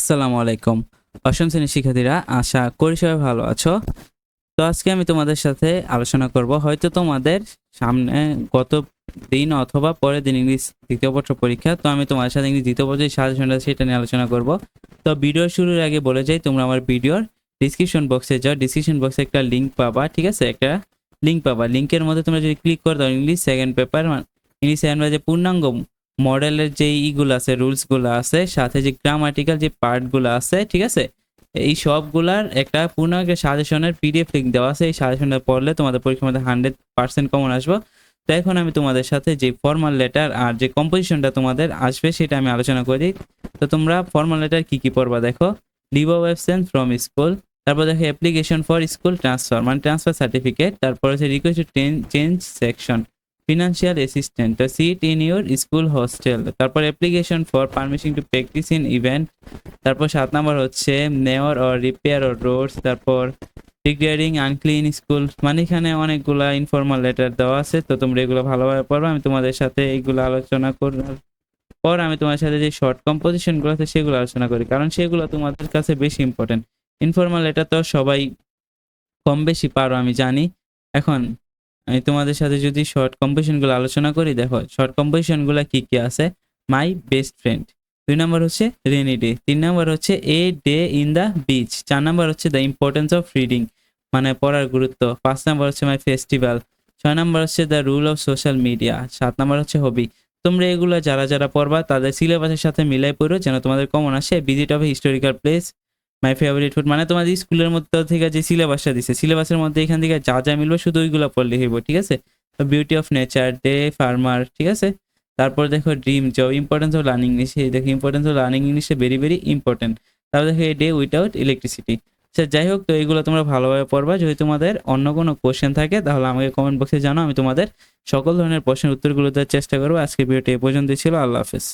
আসসালামু আলাইকুম। অষ্টম শ্রেণির শিক্ষার্থীরা, আশা করি সবাই ভালো আছো। তো আজকে আমি তোমাদের সাথে আলোচনা করব, হয়তো তোমাদের সামনে গত দিন অথবা পরের দিন ইংলিশ দ্বিতীয় পত্র পরীক্ষা, তো আমি তোমাদের সাথে ইংলিশ দ্বিতীয় পত্রের সাজেশনটা সেটা নিয়ে আলোচনা করব। তো ভিডিও শুরুর আগে বলে যাই, তোমরা আমার ভিডিওর ডিসক্রিপশন বক্সে যাও। ডিসক্রিপশন বক্সে একটা লিঙ্ক পাবা, ঠিক আছে? একটা লিঙ্ক পাবা। লিঙ্কের মধ্যে তোমরা যদি ক্লিক করে দাও English second paper English second যে পূর্ণাঙ্গ মডেলের যে ইগুলো আছে, রুলসগুলো আছে, সাথে যে গ্রামাটিক্যাল যে পার্টগুলো আছে, ঠিক আছে? এই সবগুলার একটা পূর্ণ একটা সাজেশনের পিডিএফ লিঙ্ক দেওয়া আছে। এই সাজেশনটা পড়লে তোমাদের পরীক্ষার মধ্যে হান্ড্রেড পার্সেন্ট কমন আসব। তো এখন আমি তোমাদের সাথে যে ফর্মাল লেটার আর যে কম্পোজিশনটা তোমাদের আসবে, সেটা আমি আলোচনা করি তো তোমরা ফর্মাল লেটার কি কি পড়বা দেখো? Leave of absence from school তারপর দেখো অ্যাপ্লিকেশন ফর স্কুল ট্রান্সফার মানে ট্রান্সফার সার্টিফিকেট তারপর হচ্ছে request change section financial assistant seat in your school hostel তারপর application for permission to practice in event তারপর সাত নম্বর হচ্ছে নেওয়ার অর রিপেয়ার অর রোডস তারপর ডিগ্রেডিং আনক্লিন স্কুল মানে এখানে অনেকগুলা ইনফর্মাল লেটার দেওয়া আছে, তো তোমরা এগুলো ভালোভাবে পড়বে। আমি তোমাদের সাথে এইগুলো আলোচনা করার পর আমি তোমার সাথে যে শর্ট কম্পোজিশনগুলো আছে সেগুলো আলোচনা করি, কারণ সেগুলো তোমাদের কাছে বেশি ইম্পর্টেন্ট ইনফর্মাল লেটার তো সবাই কম বেশি পারো, আমি জানি। এখন আমি তোমাদের সাথে যদি শর্ট কম্পোজিশনগুলো আলোচনা করি, দেখো শর্ট কম্পোজিশনগুলো কি কি আছে? মাই বেস্ট ফ্রেন্ড দুই নম্বর হচ্ছে রেনি ডে তিন নম্বর হচ্ছে a day in the beach চার নম্বর হচ্ছে দ্য ইম্পর্টেন্স অফ রিডিং মানে পড়ার গুরুত্ব, পাঁচ নম্বর হচ্ছে মাই ফেস্টিভ্যাল ছয় নম্বর হচ্ছে the rule of social media সাত নম্বর হচ্ছে হবি তোমরা এগুলো যারা যারা পড়বা, তাদের সিলেবাসের সাথে মিলাই পড়ো, যেন তোমাদের কমন আসে visit of historical place my favourite food মানে তোমাদের স্কুলের মধ্যে থেকে যে সিলেবাসটা দিছে সিলেবাসের মধ্যে এখান থেকে যা যা মিলবে শুধু ওইগুলো পড়লে হইব ঠিক আছে? Beauty of nature day farmer ঠিক আছে? তারপর দেখো dream job importance of learning English দেখো ইম্পর্টেন্স অফ লার্নিং ইংলিশে ভেরি ভেরি ইম্পর্টেন্ট তারপর দেখো এই ডে উইথাউট ইলেকট্রিসিটি আচ্ছা যাই হোক, তো এগুলো তোমরা ভালোভাবে পড়বা। যদি তোমাদের অন্য কোনো কোশ্চেন থাকে, তাহলে আমাকে কমেন্ট বক্সে জানাও। আমি তোমাদের সকল ধরনের প্রশ্নের উত্তরগুলো দেওয়ার চেষ্টা করব। আজকে ভিডিওটি এ পর্যন্ত ছিল। আল্লাহ হাফেজ।